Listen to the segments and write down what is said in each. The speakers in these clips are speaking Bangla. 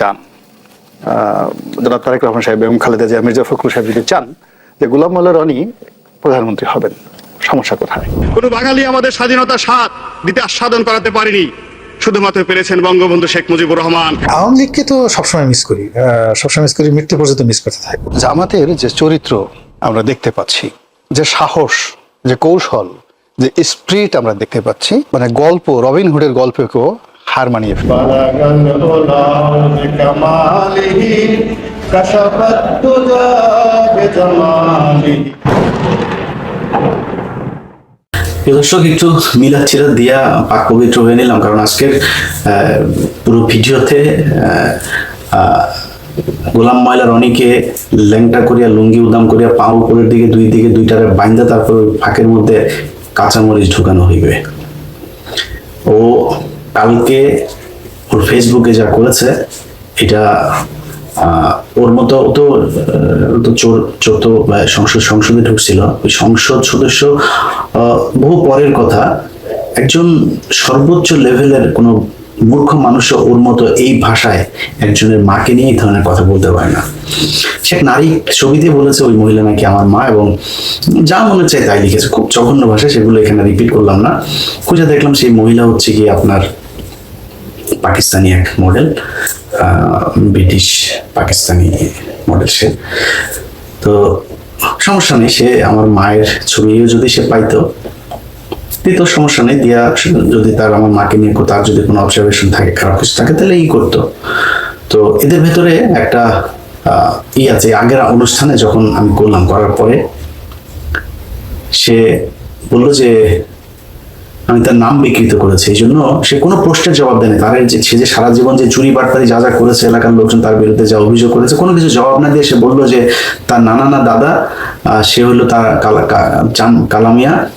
চান। জনাব তারেক রহমান সাহেব এবং খালেদা জিয়া মির্জা ফখরুল সাহেব যদি চান যে গোলাম মোল্লা রনি প্রধানমন্ত্রী হবেন সমস্যা কোথায়? কোন বাঙালি আমাদের স্বাধীনতা স্বাদ দিতে আস্বাদন করাতে পারেনি শুধুমাত্র পেরেছেন বঙ্গবন্ধু শেখ মুজিবুর রহমান। আওয়ামী লীগকে তো সবসময় মিস করি আহ, সবসময় মিস করি মৃত্যু পর্যন্ত মিস করতে থাকব জামাতের যে চরিত্র আমরা দেখতে পাচ্ছি যে সাহস যে কৌশল যে স্প্রিট আমরা দেখতে পাচ্ছি মানে গল্প রবিন হুডের গল্পকেও হার মানিয়ে দর্শক একটু মিলাচ্ছিরা দিয়া পাক পবিত্র হয়ে নিলাম কারণ আজকের পুরো ভিডিওতে গোলাম ময়লার অনেকে ল্যাংটা করিয়া লুঙ্গি উদাম করিয়া পা উপরের দিকে দুই দিকে দুইটারে বাইন্দা তারপর ফাঁকের মধ্যে কাঁচামরিচ ঢুকানো হইবে। কালকে ওর ফেসবুকে যা করেছে, এটা ওর মতো তো চোর চোর তো সংসদ, সংসদে ঢুকছিল। ওই সংসদ সদস্য বহু পরের কথা, একজন সর্বোচ্চ লেভেলের কোনো মূর্খ মানুষও ওর মতো এই ভাষায় একজনের মাকে নিয়ে এই ধরনের কথা বলতে পারে না। সে নারী ছবি দিয়ে বলেছে, ওই মহিলা নাকি আমার মা এবং যা মনে চায় তাই লিখেছে। খুব জঘন্য ভাষা সেগুলো এখানে রিপিট করলাম না। খুঁজে দেখলাম সেই মহিলা হচ্ছে কি আপনার পাকিস্তানি এক মডেল ব্রিটিশ পাকিস্তানি মডেল সে। তো সমস্যা নেই, সে আমার মায়ের ছবিও যদি সে পাইতো দিত সমস্যা নেই, দিয়া যদি তার আমার মাকে নিয়ে তার যদি কোনো অবজারভেশন থাকে, খারাপ কিছু থাকে, তাহলে ই করতো। তো এদের ভেতরে একটা ই আছে, আগের অনুষ্ঠানে যখন আমি করলাম করার পরে সে বলল যে আমি তার নাম বিকৃত করেছি। এই জন্য সে কোনো প্রশ্নের জবাব দেয়নি। তার যে, সে যে সারা জীবন যে চুরি বাটপারি যা যা করেছে, এলাকার লোকজন তার বিরুদ্ধে যা অভিযোগ করেছে, কোনো কিছু জবাব না দিয়ে সে বলল যে, তার নানা না দাদা সে হলো তার কালা- কালামিয়া।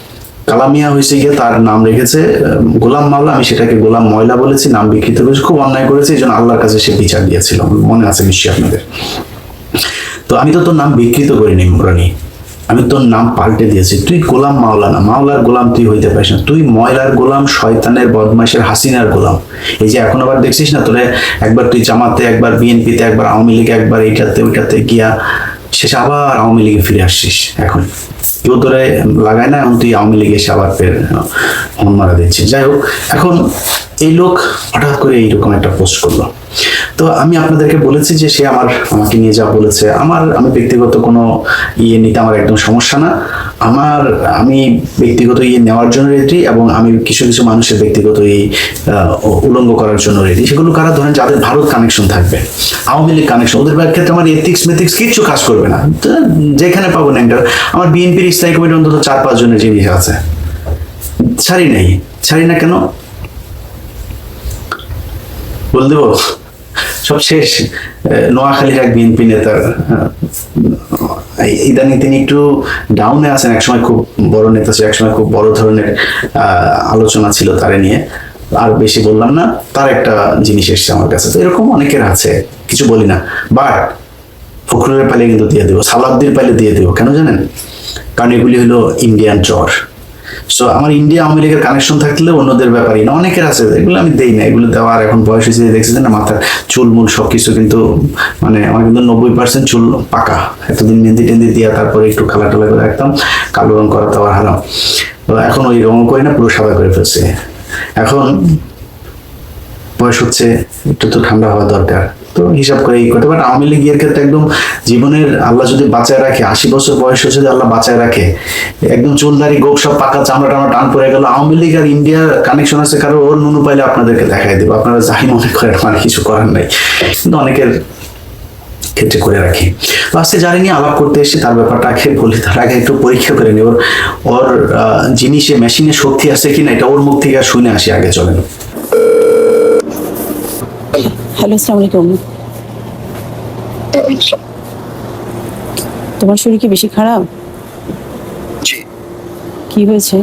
কালামিয়া হয়েছে গিয়ে তার নাম রেখেছে গোলাম মাওলা আমি সেটাকে গোলাম ময়লা বলেছি, নাম বিকৃত করেছি, খুব অন্যায় করেছে, এই জন্য আল্লাহর কাছে সে বিচার দিয়েছিল। মনে আছে নিশ্চয়ই আপনাদের। তো আমি তো তোর নাম বিকৃত করিনি, মুরানি। আমি তোর নাম পাল্টে দিয়েছি। তুই গোলাম মাওলা না মাওলার গোলাম তুই হইতে পারিস না। তুই ময়লার গোলাম, শয়তানের বদমাইশের হাসিনার গোলাম। এই যে এখন আবার দেখছিস না তোরে? একবার তুই জামাতে, একবার বিএনপিতে, একবার আওয়ামী লীগে, একবার এইটাতে, ওইটাতে গিয়া শেষে আবার আওয়ামী লীগে ফিরে আসছিস এখন। কেউ তোরে লাগায় না, এখন তুই আওয়ামী লীগে এসে আবার ফের মন মারা দিচ্ছিস। যাই হোক, এখন এই লোক হঠাৎ করে এইরকম একটা পোস্ট করল। তো আমি আপনাদেরকে বলেছি যে সে আমার, আমাকে নিয়ে যা বলেছে। আমার, আমি ব্যক্তিগত কোনো ইয়ে নিতে আমার একদম সমস্যা না। আমার, আমি ব্যক্তিগত ইয়ে নেওয়ার জন্য রেডি এবং আমি কিছু কিছু মানুষের ব্যক্তিগত এই উলঙ্গ করার জন্য রেডি সেগুলো কারা? ধরেন যাদের ভারত কানেকশন থাকবে, আওয়ামী লীগ কানেকশন ওদের ক্ষেত্রে আমার এথিক্স মেথিক্স কিচ্ছু কাজ করবে না। যেখানে পাবো না একটা। আমার বিএনপির স্থায়ী কমিটি অন্তত চার, পাঁচ জনের জিনিস আছে। ছাড়ি নাই। ছাড়ি না কেন? বল দেবো? সব শেষ নোয়াখালীর এক বিএনপি নেতার ইদানিং তিনি একটু ডাউনে আছেন। একসময় খুব বড় নেতা ছিল, একসময় খুব বড় ধরনের আলোচনা ছিল তারে নিয়ে। আর বেশি বললাম না, তার একটা জিনিস এসছে আমার কাছে। তো এরকম অনেকের আছে, কিছু বলি না। বাট, ফখরুলের পালে কিন্তু দিয়ে দেবো সালাউদ্দির পালে দিয়ে দেবো, কেন জানেন? কারণ এগুলি হলো ইন্ডিয়ান চর সো আমার ইন্ডিয়া লীগের কানেকশন থাকলে অন্যদের ব্যাপারই না। অনেকের আছে, এগুলো আমি দেই না। এগুলো দেওয়ার এখন বয়স হয়েছে দেখছেন না, মাথার চুল, মুল সব কিছু কিন্তু মানে আমার কিন্তু নব্বই পার্সেন্ট চুল পাকা। এতদিন মেহেন্দি টেন্দি দিয়া তারপরে একটু খালা টালা করে রাখতাম, কালো রং করা তো হারাম। এখন ওই রং করি না, পুরো সাদা করে ফেলছে। এখন বয়স হচ্ছে, একটু তো ঠান্ডা হওয়া দরকার। তো হিসাব করে এই করতে বাট আওয়ামী লীগের ক্ষেত্রে একদম জীবনের আল্লাহ যদি বাঁচায় রাখে, আশি বছর বয়সে যদি আল্লাহ বাঁচায় রাখে, একদম চুলদারি, গোপ সব পাকা চামড়া টামড়া টান পড়ে গেল, আওয়ামী লীগ আর ইন্ডিয়ার কানেকশন আছে কারও, ওর নুনু পাইলে আপনাদেরকে দেখাই দেবো। আপনারা যাই মনে করেন, আমার কিছু করার নাই। কিন্তু অনেকের ক্ষেত্রে করে রাখি। আজকে যারা নিয়ে আলাপ করতে এসে তার ব্যাপারটা আগে বলি, তার আগে একটু পরীক্ষা করে নিই ওর ওর জিনিসে মেশিনে শক্তি আছে কিনা, এটা ওর মুখ থেকে আর শুনে আসি, আগে চলেন। হ্যালো আসসালামু আলাইকুম। তোমার শরীর কি বেশি খারাপ? জি। কি হয়েছে?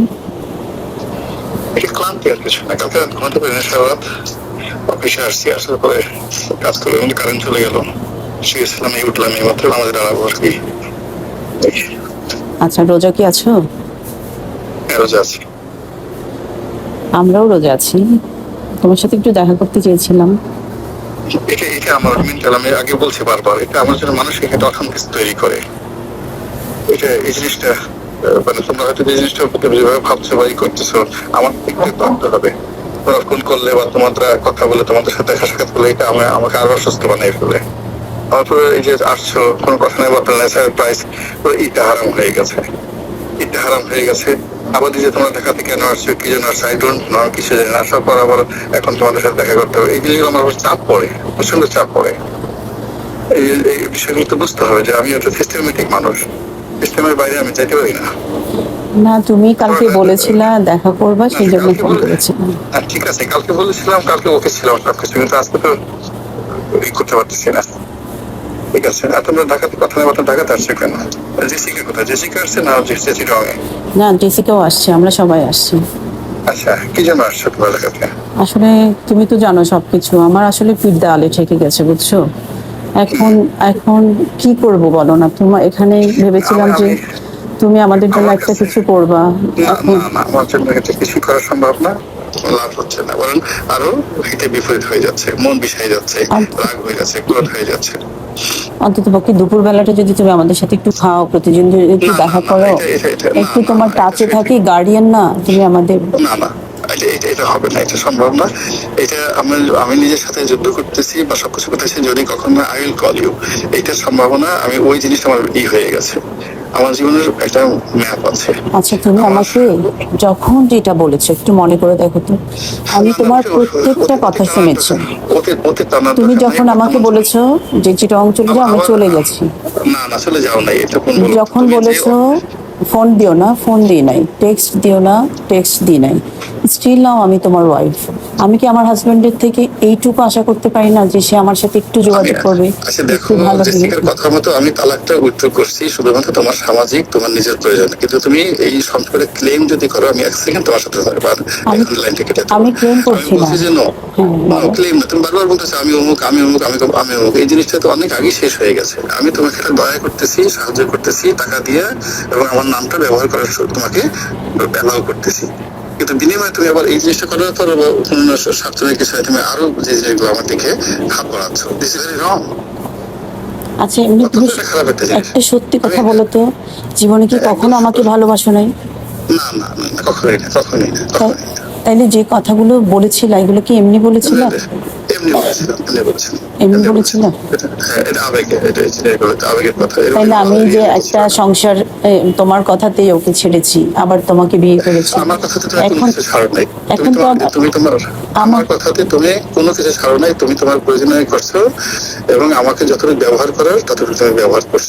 ক্লান্তি আর কিছু না কালকে ঘুমাতে পারি সারা রাত অফিসে আসছি আসার পরে কাজ করে কারেন্ট চলে গেল। শুয়েছিলাম এই উঠলাম এই মাত্র আমাদের দাঁড়াবো আর কি। আচ্ছা রোজা কি আছো? রোজা আছি। আমরাও রোজা আছি। তোমার সাথে একটু দেখা করতে চেয়েছিলাম। এটা এটা আমার মেন্টাল আমি আগে বলছি বারবার। এটা আমার জন্য মানসিক একটা অসন্তোষ তৈরি করে। এটা এই জিনিসটা মানে তোমরা হয়তো যে জিনিসটার প্রতি যেভাবে ভাবছ বা ই করতেছো, আমার একটু ভাবতে হবে। তোমরা ফোন করলে বা তোমাদের কথা বলে তোমাদের সাথে দেখা সাক্ষাৎ করলে এটা আমি আমাকে আরও অসুস্থ বানিয়ে ফেলে। তারপরে এই যে আসছো, কোনো কথা নেই বা সারপ্রাইজ পুরো ইটা হারাম হয়ে গেছে। ইটা হারাম হয়ে গেছে। আবার এই যে তোমরা দেখাতে কেন আসছো কি জন্য আসছো আই ডোন্ট নো কিছু জানি না আসার পর আবার এখন তোমাদের সাথে দেখা করতে হবে। এই জিনিসগুলো আমার চাপ পড়ে প্রচণ্ড চাপ পড়ে। এই এই বিষয়গুলো তো বুঝতে হবে যে আমি একটা সিস্টেমেটিক মানুষ। সিস্টেমের বাইরে আমি যাইতে পারি না। না তুমি কালকে বলেছিলা দেখা করবা সেই জন্য ফোন করেছিলাম। ঠিক আছে কালকে বলেছিলাম কালকে ওকে ছিলাম সবকিছু কিন্তু আজকে তো করতে পারতেছি না। ঠিক আছে। আর তোমরা ঢাকাতে কথা কথা ঢাকাতে আসছে কেন? জেসিকা কোথায়? জেসিকা আসছে না জেসি রঙে? না জেসিকাও আসছে আমরা সবাই আসছি। আচ্ছা কি জন্য আসছো তোমরা ঢাকাতে আসলে তুমি তো জানো সবকিছু আমার আসলে পিঠ দেওয়ালে ঠেকে গেছে বুঝছ? এখন এখন কি করব বলো না? তোমার এখানে ভেবেছিলাম যে তুমি আমাদের জন্য একটা কিছু করবা। এখন আমার জন্য কিছু করা সম্ভব না। লাভ হচ্ছে না। বরং আরও হিতে বিপরীত হয়ে যাচ্ছে মন বিষয়ে যাচ্ছে। রাগ হয়ে যাচ্ছে ক্রোধ হয়ে যাচ্ছে। অন্তত পক্ষে দুপুর বেলাটা যদি তুমি আমাদের সাথে একটু খাও প্রতিদিন একটু দেখা করো একটু তোমার টাচে থাকি গার্ডিয়ান না তুমি আমাদের না না। এটা এটা হবে না এটা সম্ভব না। এটা আমি আমি নিজের সাথে যুদ্ধ করতেছি বা সবকিছু করতেছি যদি কখনো আই উইল কল ইউ এইটার সম্ভাবনা আমি ওই জিনিসটা আমার ই হয়ে গেছে। আমার জীবনের একটা ম্যাপ আছে। আচ্ছা তুমি আমাকে যখন যেটা বলেছ একটু মনে করে দেখো তো। আমি তোমার প্রত্যেকটা কথা শুনেছি। তুমি যখন আমাকে বলেছ যে চিটং চলে যাও আমি চলে গেছি। না না চলে যাও নাই এটা যখন বলেছ ফোন দিও না ফোন দিই নাই। টেক্সট দিও না টেক্সট দিই নাই। স্টিল নাও আমি তোমার ওয়াইফ আমি কি আমার হাজবেন্ডের থেকে এইটুকু আশা করতে পারি না যে সে আমার সাথে একটু যোগাযোগ করবে? আচ্ছা দেখো জেসিকার কথা মতো আমি তালাকটা উইথড্র করছি শুধুমাত্র তোমার সামাজিক তোমার নিজের প্রয়োজন। কিন্তু তুমি এই সম্পর্কে ক্লেম যদি করো আমি এক সেকেন্ড তোমার সাথে থাকব। আর আমি- এখন claim করছি না। যে নো হ্যাঁ, ক্লেম না। তুমি বারবার বলতেছো আমি অমুক আমি অমুক আমি আমি অমুক। এই জিনিসটা তো অনেক আগে শেষ হয়ে গেছে। আমি তোমাকে একটা দয়া করতেছি সাহায্য করতেছি টাকা দিয়ে এবং আমার নামটা ব্যবহার করার তোমাকে অ্যালাউ করতেছি। কিন্তু বিনিময়ে তুমি আবার এই জিনিসটা করার পর অন্য স্বার্থের কিছু তুমি আরও যে জিনিসগুলো আমার দিকে হাত বাড়াচ্ছ। দিস ইজ ভেরি রং আচ্ছা এমনি তুমি একটা সত্যি কথা বলো তো জীবনে কি কখনো আমাকে ভালোবাসো নাই? না না কখনোই না কখনোই না। তাইলে যে কথাগুলো বলেছিল এগুলো কি এমনি বলেছিল? এমনি বলেছিলাম এমনি বলেছিলাম এটা হ্যাঁ আবেগে এটা আবেগের কথা তাইলে আমি যে একটা সংসার তোমার কথাতেই ওকে ছেড়েছি আবার তোমাকে বিয়ে করেছি। আমার কথাতে তুমি এখন ছাড়ো নাই। এখন তো তুমি তোমার আমার আমার- কথাতে তুমি কোনো কিছু ছাড়ো নাই তুমি তোমার প্রয়োজনীয় করছ এবং আমাকে যতটুকু ব্যবহার করার ততটুকু তুমি ব্যবহার করছ।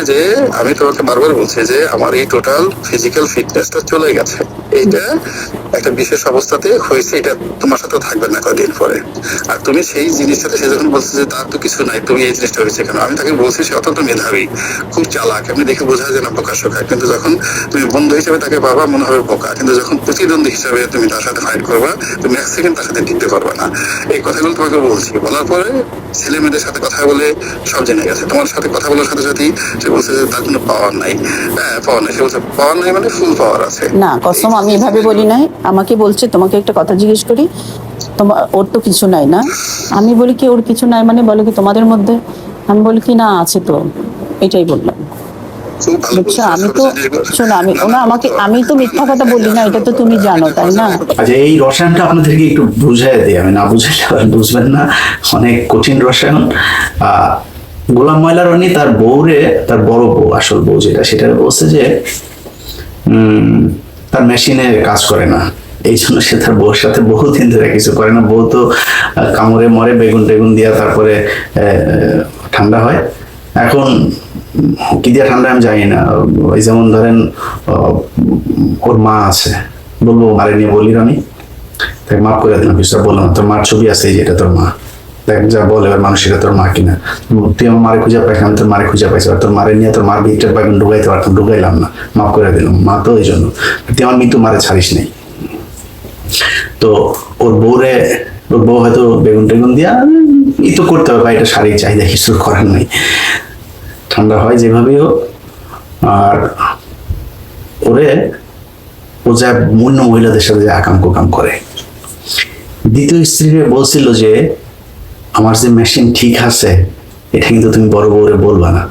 যে, আমি তোমাকে বারবার বলছি যে, আমার এই টোটাল ফিজিক্যাল ফিটনেসটা চলে গেছে। এইটা একটা বিশেষ অবস্থাতে হয়েছে, এটা তোমার সাথে থাকবে না কদিন পরে। আর তুমি সেই জিনিসটাতে, সে যখন বলছে যে, তার তো কিছু নাই, তুমি এই জিনিসটা হয়েছে কেন? আমি তাকে বলছি, সে অত্যন্ত মেধাবী, খুব চালাক, আপনি দেখে বোঝা যায় না বোকা শোকা কিন্তু যখন তুমি বন্ধু হিসেবে তাকে বাবা মনে হবে বোকা। কিন্তু যখন প্রতিদ্বন্দ্বী হিসেবে তুমি তার সাথে ফাইট করবা, তুমি এক সেকেন্ড তার সাথে টিকতে পারবে না। এই কথাগুলো তোমাকে বলছি। বলার পরে ছেলে মেয়েদের সাথে কথা বলে সব জেনে গেছে। তোমার সাথে কথা বলার সাথে সাথেই সে বলছে যে তার কোনো পাওয়ার নাই। হ্যাঁ পাওয়ার নাই সে বলছে পাওয়ার নাই মানে ফুল পাওয়ার আছে। না কসম আমি এভাবে বলি নাই। আমাকে বলছে তোমাকে একটা কথা জিজ্ঞেস করি তোমার ওর তো কিছু নাই না? আমি বলি কি ওর কিছু নাই মানে বলো কি তোমাদের মধ্যে? আমি বলি কি না আছে তো। এটাই বললাম। বুঝছ আমি তো। শোনো আমি ওনা না, আমাকে আমি তো মিথ্যা কথা বলি না এটা তো তুমি জানো তাই না? আচ্ছা এই রসায়নটা আপনাদেরকে একটু বুঝাই দিই আমি না বুঝাইলে আবার বুঝবেন না। অনেক কঠিন রসায়ন। আহ, গোলাম ময়লা রনি তার বউরে, তার বড় বউ, আসল বউ যেটা, সেটা বলছে যে তার মেশিনে কাজ করে না। এই জন্য সে তার বউর সাথে বহুদিন ধরে কিছু করে না। বউ তো কামড়ে মরে বেগুন টেগুন দিয়া তারপরে ঠান্ডা হয়। এখন, কি দিয়ে ঠান্ডা আমি জানি না। ওই যেমন ধরেন ওর মা আছে। বলব মারে নিয়ে বলি আমি তাকে মাফ করে দিলাম কিছু বললাম। তোর মার ছবি আছে যেটা তোর মা। যা বলে তোর মা কিনা তুই আমার মারে খুঁজে আমি তোর মারে খুঁজে পাইছি তোর মারে নিয়ে তোর মার পাইবেন ঢুকাইতে পারতাম, ঢুকাইলাম না, মাফ করে দিলাম, মা তো এই জন্য। তুই আমার মৃত্যু মারে ছাড়িস নেই। তো ওর বউরে, ওর বউ হয়তো বেগুন টেগুন দিয়া ই তো করতে হবে শারীরিক চাহিদা কিছু করার ঠান্ডা হয় যেভাবেই হোক, আর ওরে, ও যা মূন্য মহিলাদের সাথে যে আকাম কুকাম করে। দ্বিতীয় স্ত্রীরে বলছিল যে আমার যে মেশিন ঠিক আছে এটা কিন্তু তুমি বড় বউরে বলবা না।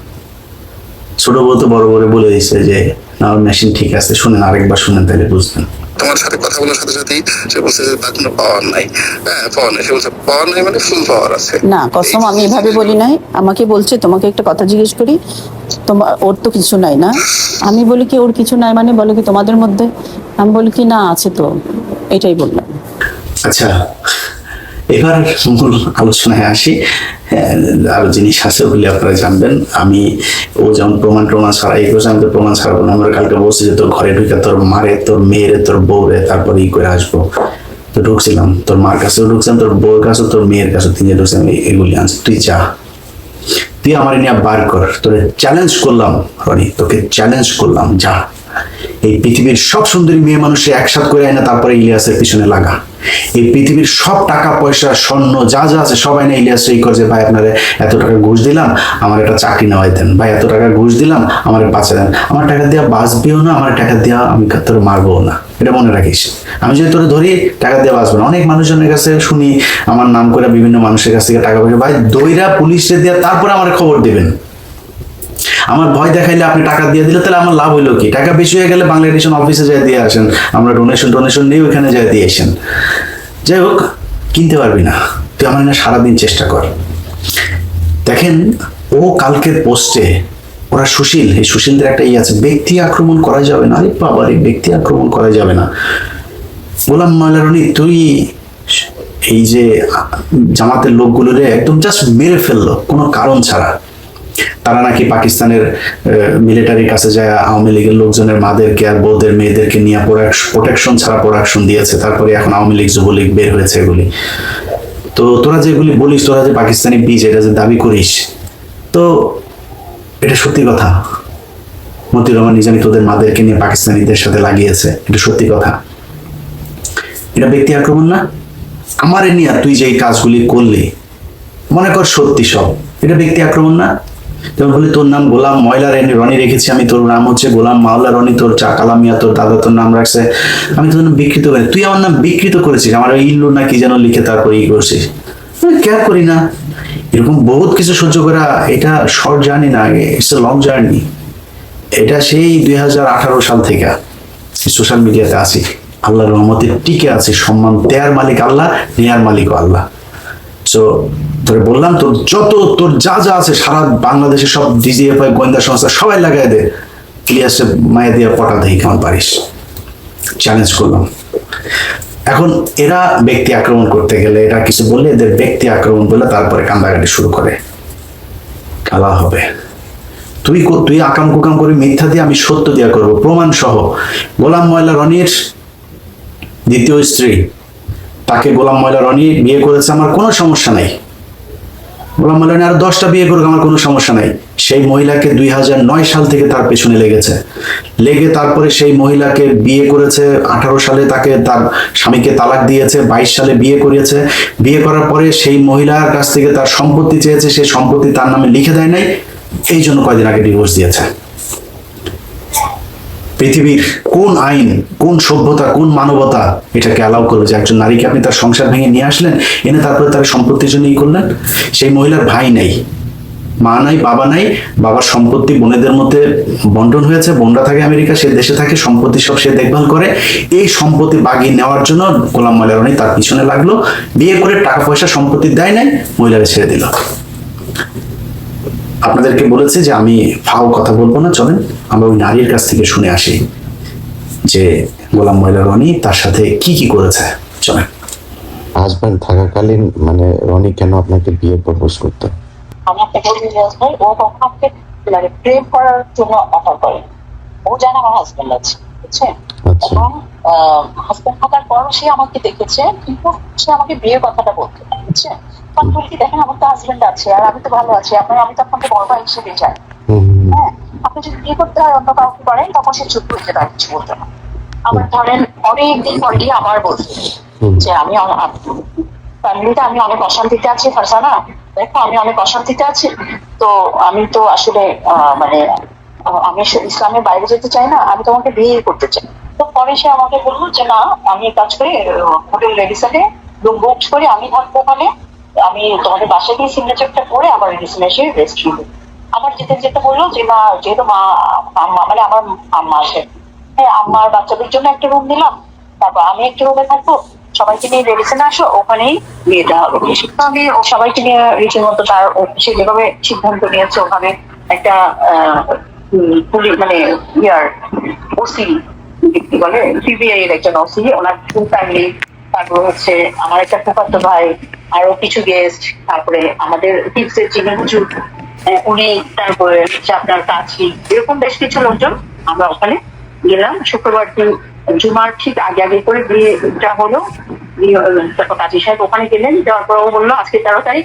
ছোট বউ তো বড় বউরে বলে দিচ্ছে যে আমার মেশিন ঠিক আছে শুনেন আরেকবার শুনেন তাহলে বুঝবেন। তোমার সাথে কথা বলার সাথে সাথেই সে বলছে যে তার কোনো পাওয়ার নাই। হ্যাঁ পাওয়ার নাই। সে বলছে পাওয়ার নাই মানে ফুল পাওয়ার আছে। না কসম আমি এভাবে বলি নাই। আমাকে বলছে তোমাকে একটা কথা জিজ্ঞেস করি তোমার ওর তো কিছু নাই না? আমি বলি কি ওর কিছু নাই মানে বলো কি তোমাদের মধ্যে? আমি বলি কি না আছে তো। এটাই বললাম। আচ্ছা এবার মূল আলোচনায় আসি। আরও জিনিস আছে বলে আপনারা জানবেন। আমি ও যেমন প্রমাণ প্রমাণ ছাড়া, এই আমি তো প্রমাণ ছাড়াবো না। আমরা কালকে বলছি যে তোর ঘরে ঢুকে তোর মারে, তোর মেয়েরে, তোর বউরে, তারপরে ই করে আসব। তো ঢুকছিলাম, তোর মার কাছেও ঢুকছিলাম, তোর বউয়ের কাছে তোর মেয়ের কাছে তিনজে ঢুকছিলাম। এগুলি আনছি। তুই যা। তুই আমার নিয়ে বার কর। তোরে চ্যালেঞ্জ করলাম, রনি। তোকে চ্যালেঞ্জ করলাম। যা। এই পৃথিবীর সব সুন্দরী মেয়ে মানুষে একসাথ করে আয় না তারপরে ইলিয়াসের পিছনে লাগা। এই পৃথিবীর সব টাকা, পয়সা, স্বর্ণ, যা যা আছে সবাই না ইলিয়াস এই করছে ভাই, আপনারে এত টাকা ঘুষ দিলাম, আমার একটা চাকরি নেওয়াই দেন। ভাই, এত টাকা ঘুষ দিলাম, আমার বাঁচা দেন। আমার টাকা দেওয়া বাঁচবেও না, আমার টাকা দেওয়া আমি তোর মারবো না। এটা মনে রাখিস। আমি যদি তোরে ধরি, টাকা দিয়ে বাঁচবো না। অনেক মানুষজনের কাছে শুনি, আমার নাম করে বিভিন্ন মানুষের কাছ থেকে টাকা পয়সা। ভাই, দইরা পুলিশে দিয়ে তারপরে আমার খবর দেবেন। আমার ভয় দেখাইলে আপনি টাকা দিয়ে দিলে, তাহলে আমার লাভ হইল কি? টাকা বেশি হয়ে গেলে বাংলাদেশন অফিসে যাই দিয়ে আসেন। আমরা ডোনেশন ডোনেশন নিয়ে ওইখানে যাই দিয়ে আসেন। যাই হোক, কিনতে পারবি না। তুই আমার না সারাদিন চেষ্টা কর। দেখেন, ও কালকের পোস্টে ওরা সুশীল, এই সুশীলদের একটা ইয়ে আছে, ব্যক্তি আক্রমণ করা যাবে না। আরে বাবা রে, ব্যক্তি আক্রমণ করা যাবে না। গোলাম মালারনি তুই এই যে জামাতের লোকগুলোরে একদম জাস্ট মেরে ফেলল, কোনো কারণ ছাড়া। তারা নাকি পাকিস্তানের মিলিটারির কাছে যায়, আওয়ামী লীগের লোকজনের মাদেরকে আর বৌদের মেয়েদেরকে নিয়ে প্রোটেকশন ছাড়া প্রোডাকশন দিয়েছে। তারপরে এখন আওয়ামী লীগ, যুবলীগ বের হয়েছে এগুলি। তো তোরা যেগুলি বলিস, তোরা যে পাকিস্তানি বীজ, এটা যে দাবি করিস, তো এটা সত্যি কথা। মতিউর রহমান নিজামী তোদের মাদেরকে নিয়ে পাকিস্তানিদের সাথে লাগিয়েছে, এটা সত্যি কথা। এটা ব্যক্তি আক্রমণ না? আমার নিয়ে তুই যে কাজগুলি করলি, মনে কর সত্যি সব। এটা ব্যক্তি আক্রমণ না? যেমন বলি, তোর নাম গোলাম ময়লা রনি রেখেছি আমি, তোর নাম হচ্ছে গোলাম মাওলা রনি, তোর চা কালামিয়া তোর দাদা তোর নাম রাখছে। আমি তোর নাম বিকৃত করি তুই আমার নাম বিকৃত করেছিস, আমার ওই ইল্লু না কি যেন লিখে তারপরে ই করছিস। কেয়ার করি না? এরকম বহুত কিছু সহ্য করা, এটা শর্ট জার্নি না আগে ইটস এ লং জার্নি এটা সেই দুই হাজার আঠারো সাল থেকে সোশ্যাল মিডিয়াতে আছি। আল্লাহর রহমতে টিকে আছে, সম্মান, দেয়ার মালিক আল্লাহ, নেয়ার মালিকও আল্লাহ। সো তোরে বললাম তোর যত, তোর যা যা আছে সারা বাংলাদেশে সব ডিজিএফআই গোয়েন্দা সংস্থা সবাই লাগাই দে। ইলিয়াসে মায়া দিয়ে পটা দেই কেমন পারিস। চ্যালেঞ্জ করলাম। এখন এরা ব্যক্তি আক্রমণ করতে গেলে, এরা কিছু বললে এদের ব্যক্তি আক্রমণ বলে তারপরে কান্দাকাটি শুরু করে। খেলা হবে। তুই তুই আকাম কুকাম করে মিথ্যা দিয়ে আমি সত্য দিয়া করব। প্রমাণ সহ। গোলাম ময়লা রনির দ্বিতীয় স্ত্রী, তাকে গোলাম ময়লা রনি বিয়ে করেছে, আমার কোনো সমস্যা নাই। গোলাম ময়লা রনি আর দশটা বিয়ে করুক, আমার কোনো সমস্যা নাই। সেই মহিলাকে দুই নয় সাল থেকে তার পেছনে লেগেছে। লেগে তারপরে সেই মহিলাকে বিয়ে করেছে, আঠারো সালে তাকে তার স্বামীকে তালাক দিয়েছে, বাইশ সালে বিয়ে করিয়েছে বিয়ে করার পরে সেই মহিলার কাছ থেকে তার সম্পত্তি চেয়েছে, সেই সম্পত্তি তার নামে লিখে দেয় নাই। এই জন্য কয়দিন আগে ডিভোর্স দিয়েছে। পৃথিবীর কোন আইন, কোন সভ্যতা, কোন মানবতা এটাকে অ্যালাউ করবে যে একজন নারীকে আপনি তার সংসার ভেঙে নিয়ে আসলেন, এনে তারপরে তার সম্পত্তির জন্য ই করলেন? সেই মহিলার ভাই নেই, মা নাই, বাবা নাই, বাবার সম্পত্তি বোনেদের মধ্যে বন্টন হয়েছে, বোনরা থাকে আমেরিকা, সে দেশে থাকে, সম্পত্তি সব সে দেখভাল করে। এই সম্পত্তি বাগিয়ে নেওয়ার জন্য গোলাম মালারণী তার পিছনে লাগল, বিয়ে করে টাকা পয়সা সম্পত্তি দেয় নাই মহিলাকে ছেড়ে দিল। আপনাদেরকে বলেছে যে আমি ফাও কথা বলব না চলেন আমরা ওই নারীর কাছ থেকে শুনে আসি যে গোলাম ময়লা রনি তার সাথে কি কি করেছে। চলেন। হাজব্যান্ড থাকাকালীন মানে রনি কেন আপনাকে বিয়ে প্রপোজ করতো? আমার ও তখন আমাকে মানে প্রেম করার জন্য অফার করে। ও জানে আমার হাজবেন্ড আছে বুঝছেন আচ্ছা। এবং হাজবেন্ড থাকার পরও সে আমাকে দেখেছে কিন্তু সে আমাকে বিয়ের কথাটা বলতে পারে বুঝছেন তখন বলি কি দেখেন আমার তো হাজবেন্ড আছে আর আমি তো ভালো আছি। আপনার আমি তো আপনাকে বড় ভাই হিসেবে চাই। হ্যাঁ আপনি যদি বিয়ে করতে হয় অন্য কাউকে করেন তখন সে চুপ কিছু বলতে না। আবার ধরেন অনেকদিন পর গিয়ে আবার বলছে যে আমি ফ্যামিলিতে আমি অনেক অশান্তিতে আছি ফারসানা দেখো আমি অনেক অশান্তিতে আছি। তো আমি তো আসলে আহ, মানে আমি ইসলামের বাইরে যেতে চাই না আমি তোমাকে বিয়ে করতে চাই। তো পরে সে আমাকে বলল যে না আমি কাজ করি হোটেল রেডিসনে রুম বুক করে আমি থাকব ওখানে। আমি তোমাদের বাসায় গিয়ে সিগনেচারটা করে আবার রেডিসনে এসে রেস্ট নিব। আমার যেতে যেতে বলল যে না যেহেতু মা মানে আমার আম্মা আছে। হ্যাঁ আম্মার বাচ্চাদের জন্য একটা রুম নিলাম। তারপর আমি একটা রুমে থাকব। সবাইকে নিয়ে রেডিসনে আসো ওখানেই বিয়েটা হবে। তো আমি সবাইকে নিয়ে রীতিমতো তার সে যেভাবে সিদ্ধান্ত নিয়েছে ওখানে একটা আহ, উম, পুলি- মানে ইয়ার ওসি বলে সিবিআই এর একজন ওসি ওনার ফুল ফ্যামিলি তারপর হচ্ছে আমার একটা ফুফাতো ভাই আরও কিছু গেস্ট তারপরে আমাদের টিপসের যিনি হুজুর উনি, তারপরে হচ্ছে আপনার কাছি, এরকম বেশ কিছু লোকজন আমরা ওখানে গেলাম। শুক্রবার দিন জুমার ঠিক আগে আগে করে বিয়েটা হলো। তারপর কাজী সাহেব ওখানে গেলেন, যাওয়ার পর ও বলল, আজকে তেরো তারিখ,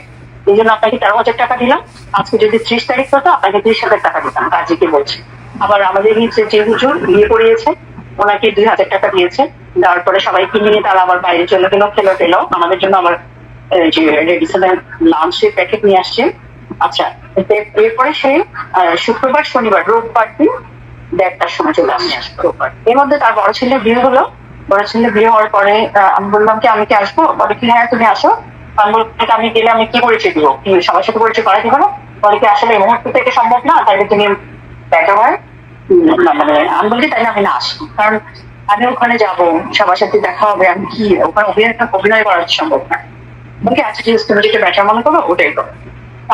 এই জন্য আপনাকে তেরো হাজার টাকা দিলাম। আজকে যদি ত্রিশ তারিখ হতো, আপনাকে ত্রিশ হাজার টাকা দিতাম। কাজীকে বলছে। আবার আমাদের যে হুজুর, বিয়ে করিয়েছে, ওনাকে দুই হাজার টাকা দিয়েছে। দেওয়ার পরে সবাইকে নিয়ে তারা আবার বাইরে চলে গেল খেলো টেলো আমাদের জন্য আবার যে রেডিসনের লাঞ্চের প্যাকেট নিয়ে আসছে। আচ্ছা এরপরে সে শুক্রবার শনিবার রোববার দিন দেড়টার সময় চলে আসছে রোববার। এর মধ্যে তার বড় ছেলে বিয়ে হলো। বড় ছেলে বিয়ে হওয়ার পরে আমি বললাম কি আমি কি আসব? বলে কি হ্যাঁ তুমি আসো। আমি বললাম আমি গেলে আমি কি পরিচয় দিব? কি সবার সাথে পরিচয় করা দিব না? বলে কি আসলে এই মুহূর্তে থেকে সম্ভব না তাহলে তুমি বেটার হয়। মানে আমি বলি তাহলে আমি না আসব কারণ আমি ওখানে যাব সবার সাথে দেখা হবে আমি কি ওখানে অভিনয় অভিনয় করা সম্ভব না। বলি আচ্ছা ঠিক আছে তুমি যেটা বেটার মনে করো, ওটাই করো।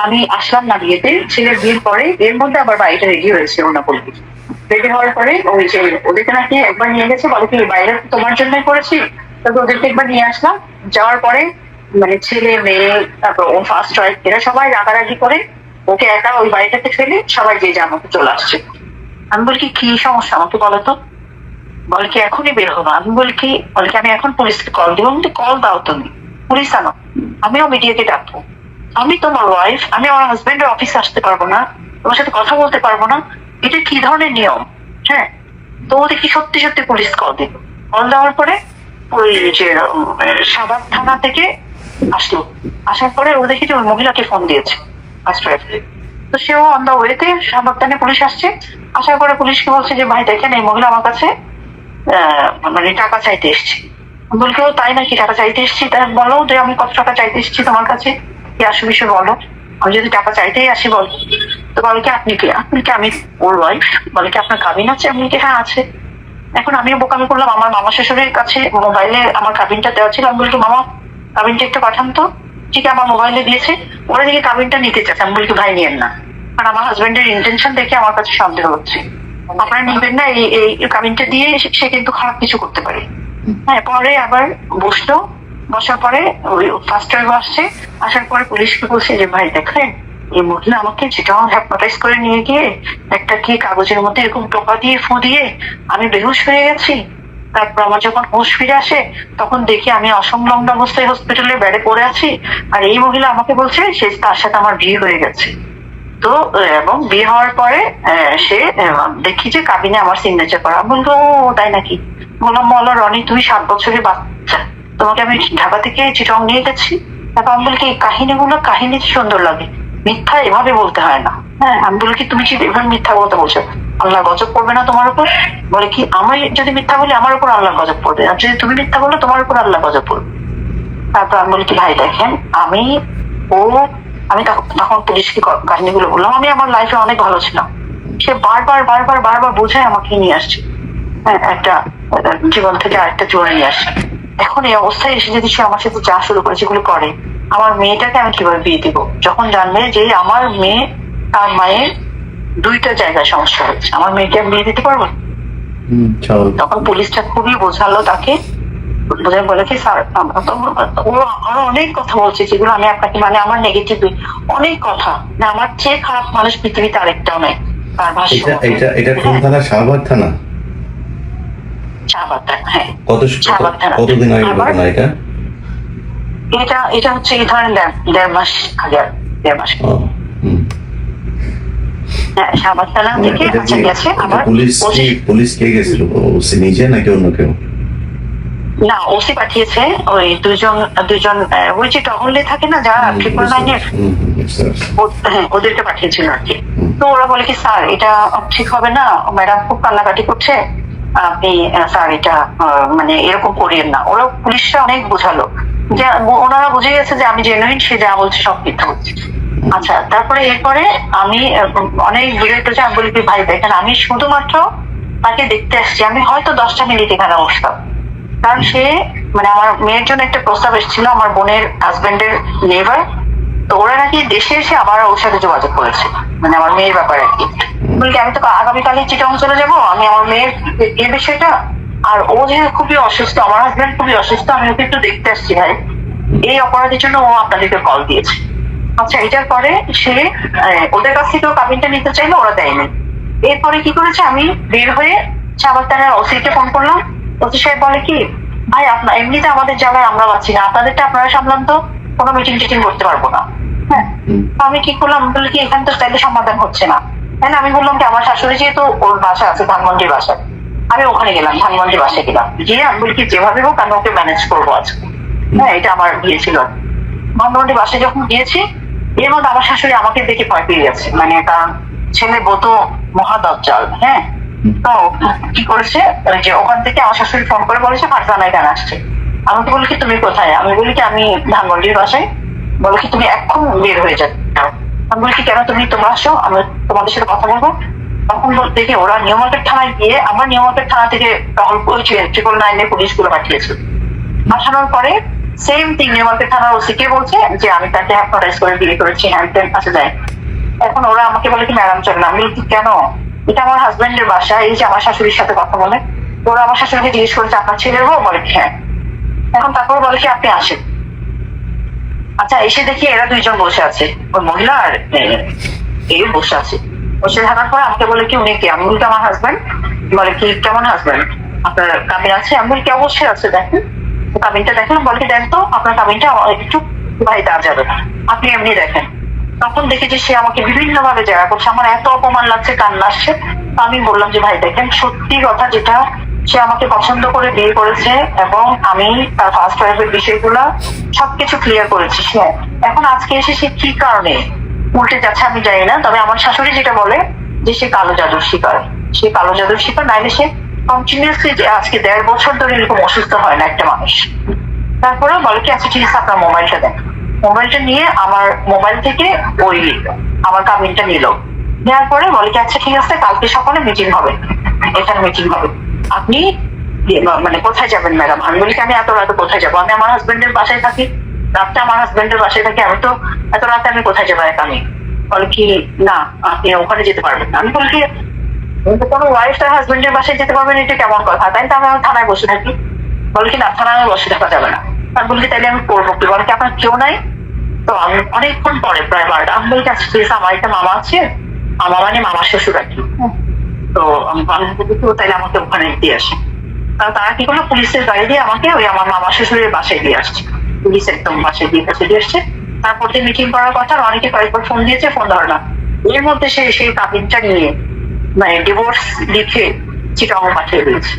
আমি আসলাম না বিয়েতে, ছেলের বিয়ের পরে এর মধ্যে আবার বাড়িটা রেডি হয়েছে ওনা বলবি রেডি হওয়ার পরে ওই যে ওদেরকে নাকি একবার নিয়ে গেছে, বলে কি বাইরে তোমার জন্যই করেছি? তবে ওদেরকে একবার নিয়ে আসলাম। যাওয়ার পরে মানে ছেলে, মেয়ে, তারপর ও ফার্স্ট ওয়াইফ এরা সবাই রাগারাগি করে ওকে একা ওই বাড়িটাতে ফেলে সবাই যে যার মতো চলে আসছে। আমি বলি কি সমস্যা আমাকে বলো তো? বলে কি, এখনই বের হব। আমি বলি কি বলে আমি এখন পুলিশকে কল দিব। আমি কল দাও তুমি। পুলিশ আনো। আমিও মিডিয়াকে ডাকবো। আমি তোমার ওয়াইফ আমি আমার হাজবেন্ডের অফিসে আসতে পারব না তোমার সাথে কথা বলতে পারব না। এটা কি ধরনের নিয়ম? হ্যাঁ? তো দেখি সত্যি সত্যি পুলিশ কল দিল? কল দেওয়ার পরে ওই যে উম, থানা থেকে আসলো। আসার পরে ও দেখি যে ওই মহিলাকে ফোন দিয়েছে তো সেও অন দা ওয়েতে সাবধানে পুলিশ আসছে। আসার পরে পুলিশকে বলছে যে ভাই দেখেন এই মহিলা আমার কাছে মানে টাকা চাইতে এসছে। আমি বলি তাই নাকি? টাকা চাইতে এসছি। তাই বলো যে, আমি কত টাকা চাইতে এসছি তোমার কাছে? কি আসে বিষয় বলো। আমি যদি টাকা চাইতেই আসি, বল। তো বলে কি, আপনি কি? আপনি কি? আমি ওর ওয়াইফ বলে কি, আপনার কাবিন আছে? আপনি কি হ্যাঁ আছে। এখন আমিও বোকামি করলাম, আমার মামা শ্বশুরের কাছে মোবাইলে আমার কাবিনটা দেওয়া ছিল। আমি বলি, মামা কাবিনটা একটু পাঠান তো। ঠিক আমার মোবাইলে দিয়েছে। ওরা দেখে কাবিনটা নিতে চাচ্ছে। আমি বলি ভাই নিয়েন না। আর আমার হাজবেন্ডের ইন্টেনশন দেখে আমার কাছে সন্দেহ হচ্ছে। আপনারা নিবেন না, এই এই কাবিনটা দিয়ে সে কিন্তু খারাপ কিছু করতে পারে। হ্যাঁ পরে আবার বসল। বসার পরে ওই ফার্স্ট আসছে। আসার পরে পুলিশকে বলছে যে, ভাই দেখেন এই মহিলা আমাকে চিটাং হ্যাপনোটাইজ করে নিয়ে গিয়ে একটা কি কাগজের মধ্যে এরকম টোকা দিয়ে, ফু দিয়ে আমি বেহুশ হয়ে গেছি। তারপর আমার যখন হুঁশ ফিরে আসে, তখন দেখি আমি অসংলগ্ন অবস্থায় হসপিটালে বেডে পড়ে আছি। আর এই মহিলা আমাকে বলছে সে তার সাথে আমার বিয়ে হয়ে গেছে। তো এবং বিয়ে হওয়ার পরে সে দেখি যে কাবিনে আমার সিগনেচার করা। বলল তাই নাকি? বললাম মল্লা রনি, তুমি সাত বছরের বাচ্চা। তোমাকে আমি ঢাকা থেকে চিটং নিয়ে গেছি। তারপর আমি বলি কাহিনীগুলো, কাহিনী সুন্দর লাগে। মিথ্যা এভাবে বলতে হয় না। হ্যাঁ আমি বলি কি, তুমি কি এভাবে মিথ্যা বলতে বলছো, আল্লাহ গজব পড়বে না তোমার উপর? বলে, কি, আমি যদি মিথ্যা বলি, আমার উপর আল্লাহ গজব পড়বে আর যদি তুমি মিথ্যা বলো, তোমার উপর আল্লাহ গজব পড়বে তারপর আমি বলি, কি, ভাই, দেখেন, আমি ও আমি তখন পুলিশকে কাহিনীগুলো বললাম। আমি আমার লাইফে অনেক ভালো ছিলাম। সে বারবার বারবার বারবার বোঝায় আমাকে নিয়ে আসছে। হ্যাঁ একটা জীবন থেকে আরেকটা জোরে নিয়ে আসছে। এখন এই অবস্থায় এসে যদি সে আমার সাথে যা শুরু করে যেগুলো করে আমার মেয়েটাকে আমি কীভাবে বিয়ে দিব? যখন জানবে যে আমার মেয়ে তার মায়ের দুইটা জায়গায় সমস্যা হচ্ছে আমার মেয়েকে আমি বিয়ে দিতে পারব তখন পুলিশটা খুবই বোঝালো তাকে। বলে কি স্যার আমরা তো ও আরও অনেক কথা বলছে যেগুলো আমি আপনাকে মানে আমার নেগেটিভ অনেক কথা। না আমার চেয়ে খারাপ মানুষ পৃথিবীতে আরেকটাও নেই তার ভাষ্য এটা এটা এটা কোন থানা? শাহবাগ থানা? চা বাগান, হ্যাঁ। কত কতদিন আগে ঘটনা এটা? এটা এটা হচ্ছে এই ধরেন দেড়- মাস আগে দেড় মাস হ্যাঁ শাহবাগ থানা থেকে এটা আচ্ছা গেছে আমার পুলিশ কি পুলিশ কে গেছিল? নিজে নাকি অন্য কেউ? না ওসি পাঠিয়েছে ওই দুজন দুজন ওই যে টহলে থাকে না যারা ট্রিপল নাইনের হ্যাঁ ওদেরকে পাঠিয়েছিল আর কি। তো ওরা বলে কি স্যার এটা ঠিক হবে না ম্যাডাম খুব কান্নাকাটি করছে আপনি স্যার এটা মানে এরকম করিয়েন না। ওরা পুলিশরা অনেক বোঝালো। যে ওনারা বুঝে গেছে যে আমি জেনুইন সে যা বলছে সব মিথ্যা বলছে। আচ্ছা তারপরে এরপরে আমি অনেক বিরক্ত হচ্ছে আমি বলি কি ভাই দেখেন আমি শুধুমাত্র তাকে দেখতে আসছি আমি হয়তো দশটা মিনিট এখানে বসতাম। কারণ সে মানে আমার মেয়ের জন্য একটা প্রস্তাব এসেছিল, আমার বোনের হাজবেন্ডের নেভার তো ওরা নাকি দেশে এসে আবার ওর সাথে যোগাযোগ করেছে মানে আমার মেয়ের ব্যাপারে আর কি। বলি আমি তো আগামীকালে চিটং চলে যাব, আমি আমার মেয়ের এই বিষয়টা, আর ও যে খুবই অসুস্থ, আমার হাজবেন্ড খুবই অসুস্থ, আমি ওকে একটু দেখতে আসছি ভাই। এই অপরাধের জন্য ও আপনাদেরকে কল দিয়েছে। আচ্ছা এটার পরে সে ওদের কাছ থেকেও কাবিনটা নিতে চাইলো, ওরা দেয়নি। এরপরে কি করেছে, আমি বের হয়ে সাবার থানার ওসিকে ফোন করলাম ওসি সাহেব বলে কি, ভাই আপনার এমনিতে আমাদের জায়গায় আমরা পাচ্ছি না। আপনাদেরটা আপনারা সামলান তো, কোনো মিটিং টিটিং করতে পারব না। হ্যাঁ আমি কি করলাম বলে কি, এখানে তো তাইলে সমাধান হচ্ছে না। হ্যাঁ আমি বললাম কি, আমার শাশুড়ি যেহেতু ওর বাসা আছে, ধানমন্ডির বাসায় আমি ওখানে গেলাম, ধানমন্ডির বাসায় গেলাম। গিয়ে আমি বলি কি, যেভাবে হোক আমি ওকে ম্যানেজ করব আজকে। হ্যাঁ এটা আমার বিয়ে ছিল। ধানমন্ডির বাসায় যখন গিয়েছি, এর মধ্যে আমার শাশুড়ি আমাকে দেখে ভয় পেয়ে গেছে। মানে কারণ ছেলে বত মহাদজ্জাল হ্যাঁ তো কি করেছে? ওই যে ওখান থেকে আমার শাশুড়ি ফোন করে বলেছে ফারজানা এখানে আসছে? আমাকে বলি কি, তুমি কোথায়? আমি বলি কি, আমি ধানমন্ডির বাসায়। বলে কি, তুমি এখন বের হয়ে যাও। আমি বলি কি, কেন তুমি তোমরা আসো? আমি তোমাদের সাথে কথা বলব। তখন বলতে ওরা নিউ থানায় গিয়ে আমার নিউ থানা থেকে টহল করেছে ট্রিপল নাইনে পুলিশগুলো পাঠিয়েছে। পাঠানোর পরে সেম থিং নিউ মার্কেট থানার ওসিকে বলছে যে, আমি তাকে হ্যাপনোটাইজ করে বিয়ে করেছি হ্যান্ড ত্যান আছে যায় এখন ওরা আমাকে বলে কি, ম্যাডাম চলেন আমি কেন? এটা আমার হাজবেন্ডের বাসা, এই যে আমার শাশুড়ির সাথে কথা বলে। ওরা আমার শাশুড়িকে জিজ্ঞেস করেছে, আপনার ছেলের বউ? বলে হ্যাঁ। এখন তারপর বলে কি, আপনি আসেন। আচ্ছা এসে দেখি এরা দুইজন বসে আছে। ওই মহিলা আর এই বসে আছে। বসে থাকার পর আমাকে বলে কি, উনি কি? আমি বলি আমার হাজবেন্ড বলে, কি, কেমন হাজবেন্ড আপনার কাবিন আছে? আমি বলি, কি অবশ্যই আছে, দেখেন। কাবিনটা দেখলাম, বলে কি দেন তো, আপনার কাবিনটা একটু ভাই দেওয়া যাবে আপনি এমনি দেখেন। তখন দেখি যে সে আমাকে বিভিন্ন ভাবে জায়গা করছে। আমার এত অপমান লাগছে, কান্না আসছে। আমি বললাম যে, ভাই, দেখেন, সত্যি কথা যেটা সে আমাকে পছন্দ করে বিয়ে করেছে এবং আমি তার ফার্স্ট ওয়াইফের বিষয়গুলো সবকিছু ক্লিয়ার করেছি, সে এখন আজকে এসে সে কি কারণে উল্টে যাচ্ছে আমি জানি না। তবে আমার শাশুড়ি যেটা বলে যে, সে কালো জাদুর শিকার। সে কালো জাদুর শিকার, নাইলে সে কন্টিনিউসলি আজকে দেড় বছর ধরে এরকম অসুস্থ হয় না একটা মানুষ। তারপরে বলে কি আচ্ছা ঠিক আছে, আপনার মোবাইলটা দেন। মোবাইলটা নিয়ে আমার মোবাইল থেকে ওই আমার কাবিনটা নিল। নেওয়ার পরে বলে কি আচ্ছা ঠিক আছে, কালকে সকালে মিটিং হবে, এখানে মিটিং হবে। আপনি মানে কোথায় যাবেন, ম্যাডাম? আমি বলি আমি এত রাতে কোথায় যাব? আমি আমার হাজবেন্ডের বাসায় থাকি রাতটা আমার হাজবেন্ডের বাসায় থাকি, আমি তো এত রাতে আমি কোথায় যাব একা আমি বলে কি, না, আপনি ওখানে যেতে পারবেন আমি বলি কোনো ওয়াইফ তার হাজবেন্ডের বাসায় যেতে পারবেন এটা কেমন কথা? তাই তো আমি থানায় বসে থাকি। বলে কি, না, থানায় বসে থাকা যাবে না। আর বলি কি আমি করব কি বলে আপনার কেউ নাই। তো আমি অনেকক্ষণ পরে প্রায় বারোটা, আমি বলি আচ্ছা আমার একটা মামা আছে, আমার মানে মামার শ্বশুর আর কি। হ্যাঁ। তো আমি আমি বলি তো তাইলে আমাকে ওখানে দিয়ে আসে। তারা কি করল? পুলিশের গাড়ি দিয়ে আমাকে ওই আমার মামা শ্বশুরের বাসায় দিয়ে আসছে। পুলিশ একদম বাসায় দিয়ে কাছে দিয়ে আসছে। তারপর দিয়ে মিটিং করার কথা, অনেকে কয়েকবার ফোন দিয়েছে ফোন ধরে না। এর মধ্যে সে, সেই কাবিনটা নিয়ে মানে ডিভোর্স লিখে চিটাং পাঠিয়ে দিয়েছে।